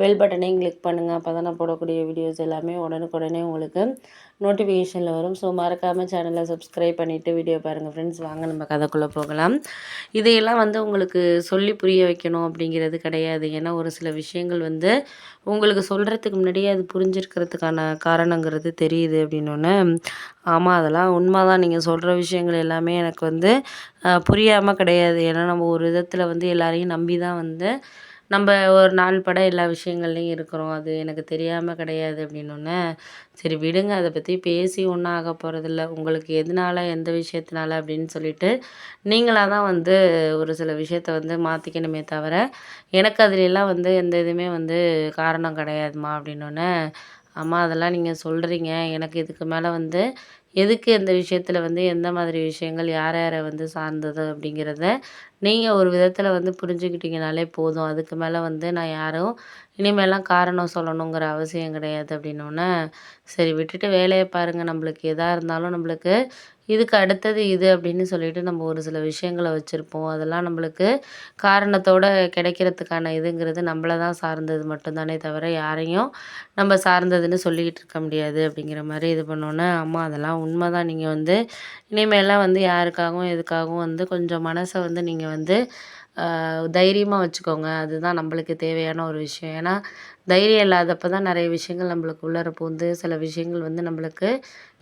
Bell பட்டனையும் click பண்ணுங்கள் அப்போ தான் நான் போடக்கூடிய வீடியோஸ் எல்லாமே உடனுக்குடனே உங்களுக்கு நோட்டிஃபிகேஷனில் வரும். ஸோ மறக்காமல் சேனலை சப்ஸ்கிரைப் பண்ணிவிட்டு வீடியோ பாருங்கள் ஃப்ரெண்ட்ஸ் வாங்க நம்ம கதைக்குள்ளே போகலாம். இதையெல்லாம் வந்து உங்களுக்கு சொல்லி புரிய வைக்கணும் அப்படிங்கிறது கிடையாது. ஏன்னா ஒரு சில விஷயங்கள் வந்து உங்களுக்கு சொல்கிறதுக்கு முன்னாடியே அது புரிஞ்சிருக்கிறதுக்கான காரணங்கிறது தெரியுது அப்படின்னோடனே ஆமாம் அதெல்லாம் உண்மை தான் நீங்கள் சொல்கிற விஷயங்கள் எல்லாமே எனக்கு வந்து புரியாமல் கிடையாது. ஏன்னா நம்ம ஒரு விதத்தில் வந்து எல்லாரையும் நம்பி தான் வந்து நம்ம ஒரு நாள் பட எல்லா விஷயங்கள்லையும் இருக்கிறோம். அது எனக்கு தெரியாமல் கிடையாது அப்படின்னோடனே சரி விடுங்க அதை பற்றி பேசி ஒன்றும் ஆக போகிறதில்ல உங்களுக்கு எதனால எந்த விஷயத்தினால அப்படின்னு சொல்லிட்டு நீங்களாக தான் வந்து ஒரு சில விஷயத்த வந்து மாற்றிக்கணுமே தவிர எனக்கு அதுலெலாம் வந்து எந்த இதுவுமே வந்து காரணம் கிடையாதுமா அப்படின்னோடனே அம்மா அதெல்லாம் நீங்கள் சொல்கிறீங்க எனக்கு இதுக்கு மேலே வந்து எதுக்கு இந்த விஷயத்தில் வந்து எந்த மாதிரி விஷயங்கள் யார் யாரை வந்து சார்ந்தது அப்படிங்கிறத நீங்கள் ஒரு விதத்தில் வந்து புரிஞ்சுக்கிட்டீங்கனாலே போதும். அதுக்கு மேலே வந்து நான் யாரும் இனிமேலாம் காரணம் சொல்லணுங்கிற அவசியம் கிடையாது அப்படின்னோடனே சரி விட்டுட்டு வேலையை பாருங்கள் நம்மளுக்கு எதாக இருந்தாலும் நம்மளுக்கு இதுக்கு அடுத்தது இது அப்படின்னு சொல்லிட்டு நம்ம ஒரு சில விஷயங்களை வச்சுருப்போம். அதெல்லாம் நம்மளுக்கு காரணத்தோடு கிடைக்கிறதுக்கான இதுங்கிறது நம்மளை தான் சார்ந்தது மட்டும்தானே தவிர யாரையும் நம்ம சார்ந்ததுன்னு சொல்லிக்கிட்டு இருக்க முடியாது அப்படிங்கிற மாதிரி இது பண்ணோன்னே அம்மா அதெல்லாம் உண்மை தான் நீங்கள் வந்து இனிமேலாம் வந்து யாருக்காகவும் எதுக்காகவும் வந்து கொஞ்சம் மனசை வந்து நீங்கள் வந்து தைரியமாக வச்சுக்கோங்க. அதுதான் நம்மளுக்கு தேவையான ஒரு விஷயம். ஏன்னா தைரியம் இல்லாதப்போ தான் நிறைய விஷயங்கள் நம்மளுக்கு உள்ளார பூந்து சில விஷயங்கள் வந்து நம்மளுக்கு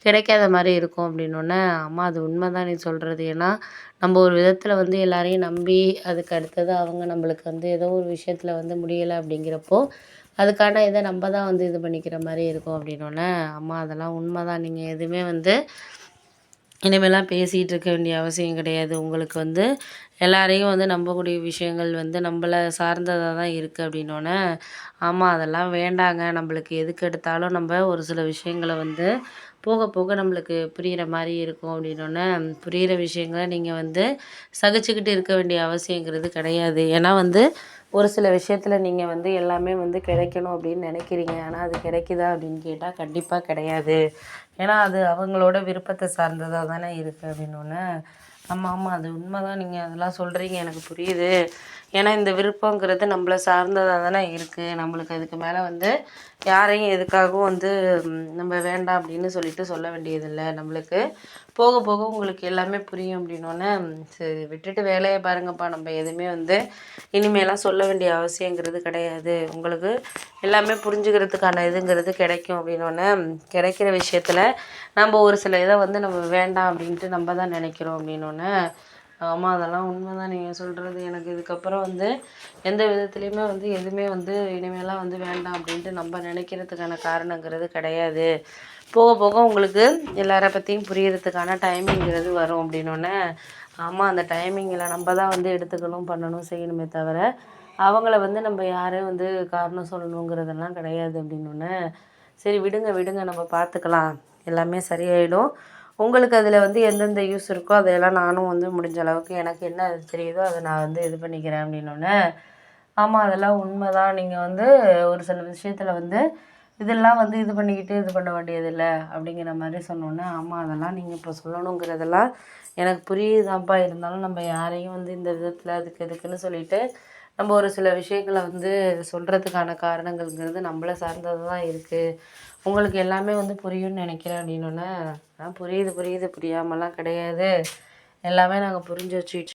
கிடைக்காத மாதிரி இருக்கும் அப்படின்னோடனே அம்மா அது உண்மை தான் நீ சொல்கிறது ஏன்னா நம்ம ஒரு விதத்தில் வந்து எல்லாரையும் நம்பி அதுக்கு அடுத்தது அவங்க நம்மளுக்கு வந்து ஏதோ ஒரு விஷயத்தில் வந்து முடியலை அப்படிங்கிறப்போ அதுக்கான இதை நம்ம தான் வந்து இது பண்ணிக்கிற மாதிரி இருக்கும் அப்படின்னோடனே அம்மா அதெல்லாம் உண்மை தான் நீங்கள் எதுவுமே வந்து இனிமேலாம் பேசிகிட்டு இருக்க வேண்டிய அவசியம் கிடையாது. உங்களுக்கு வந்து எல்லாரையும் வந்து நம்பக்கூடிய விஷயங்கள் வந்து நம்மள சார்ந்ததாக தான் இருக்குது அப்படின்னோடனே ஆமாம் அதெல்லாம் வேண்டாங்க. நம்மளுக்கு எதுக்கு எடுத்தாலும் நம்ம ஒரு சில விஷயங்களை வந்து போக போக நம்மளுக்கு புரிகிற மாதிரி இருக்கும் அப்படின்னோடனே புரிகிற விஷயங்களை நீங்கள் வந்து சகிச்சுக்கிட்டு இருக்க வேண்டிய அவசியங்கிறது கிடையாது. ஏன்னா வந்து ஒரு சில விஷயத்தில் நீங்கள் வந்து எல்லாமே வந்து கிடைக்கணும் அப்படின்னு நினைக்கிறீங்க. ஆனால் அது கிடைக்குதா அப்படின்னு கேட்டால் கண்டிப்பாக கிடையாது. ஏன்னா அது அவங்களோட விருப்பத்தை சார்ந்ததாக தானே இருக்குது அப்படின்னோடனே ஆமாம் ஆமாம் அது உண்மை தான் நீங்கள் அதெல்லாம் சொல்கிறீங்க எனக்கு புரியுது. ஏன்னா இந்த விருப்பங்கிறது நம்மள சார்ந்ததாக தானே இருக்குது நம்மளுக்கு அதுக்கு மேலே வந்து யாரையும் எதுக்காகவும் வந்து நம்ம வேண்டாம் அப்படின்னு சொல்லிட்டு சொல்ல வேண்டியதில்லை. நம்மளுக்கு போக போக உங்களுக்கு எல்லாமே புரியும் அப்படின்னோடனே சரி. விட்டுட்டு வேலையை பாருங்கப்பா. நம்ம எதுவுமே வந்து இனிமேலாம் சொல்ல வேண்டிய அவசியங்கிறது கிடையாது. உங்களுக்கு எல்லாமே புரிஞ்சுக்கிறதுக்கான இதுங்கிறது கிடைக்கும் அப்படின்னோடனே கிடைக்கிற விஷயத்தில் நம்ம ஒரு சில இதை வந்து நம்ம வேண்டாம் அப்படின்ட்டு நம்ம தான் நினைக்கிறோம் அப்படின்னோடனே ஆமாம் அதெல்லாம் உண்மை தான் நீங்கள் சொல்கிறது எனக்கு இதுக்கப்புறம் வந்து எந்த விதத்துலேயுமே வந்து எதுவுமே வந்து இனிமேலாம் வந்து வேண்டாம் அப்படின்ட்டு நம்ம நினைக்கிறதுக்கான காரணங்கிறது கிடையாது. போக போக உங்களுக்கு எல்லார பற்றியும் புரியறதுக்கான டைமிங்கிறது வரும் அப்படின்னோடனே ஆமாம் அந்த டைமிங்கில் நம்ம தான் வந்து எடுத்துக்கணும் பண்ணணும் செய்யணுமே தவிர அவங்கள வந்து நம்ம யாரும் வந்து காரணம் சொல்லணுங்கிறதெல்லாம் கிடையாது அப்படின்னோடனே சரி விடுங்க விடுங்க நம்ம பார்த்துக்கலாம். எல்லாமே சரியாயிடும். உங்களுக்கு அதில் வந்து எந்தெந்த யூஸ் இருக்கோ அதையெல்லாம் நானும் வந்து முடிஞ்ச அளவுக்கு எனக்கு என்ன தெரியுதோ அதை நான் வந்து இது பண்ணிக்கிறேன் அப்படின்னோடனே ஆமாம் அதெல்லாம் உண்மை தான் நீங்கள் வந்து ஒரு சில விஷயத்தில் வந்து இதெல்லாம் வந்து இது பண்ணிக்கிட்டு இது பண்ண வேண்டியதில்லை அப்படிங்கிற மாதிரி சொன்னோன்னே ஆமாம் அதெல்லாம் நீங்கள் இப்போ சொல்லணுங்கிறதெல்லாம் எனக்கு புரியுதாப்பா. இருந்தாலும் நம்ம யாரையும் வந்து இந்த விதத்தில் அதுக்கு எதுக்குன்னு சொல்லிட்டு நம்ம ஒரு சில விஷயங்களை வந்து சொல்கிறதுக்கான காரணங்கள்ங்கிறது நம்மளை சார்ந்தது தான் இருக்குது உங்களுக்கு எல்லாமே வந்து புரியும்னு நினைக்கிறேன் அப்படின்னோடனே புரியுது புரியுது. புரியாமலாம் கிடையாது. எல்லாமே நாங்கள் புரிஞ்சு வச்சுக்கிட்டு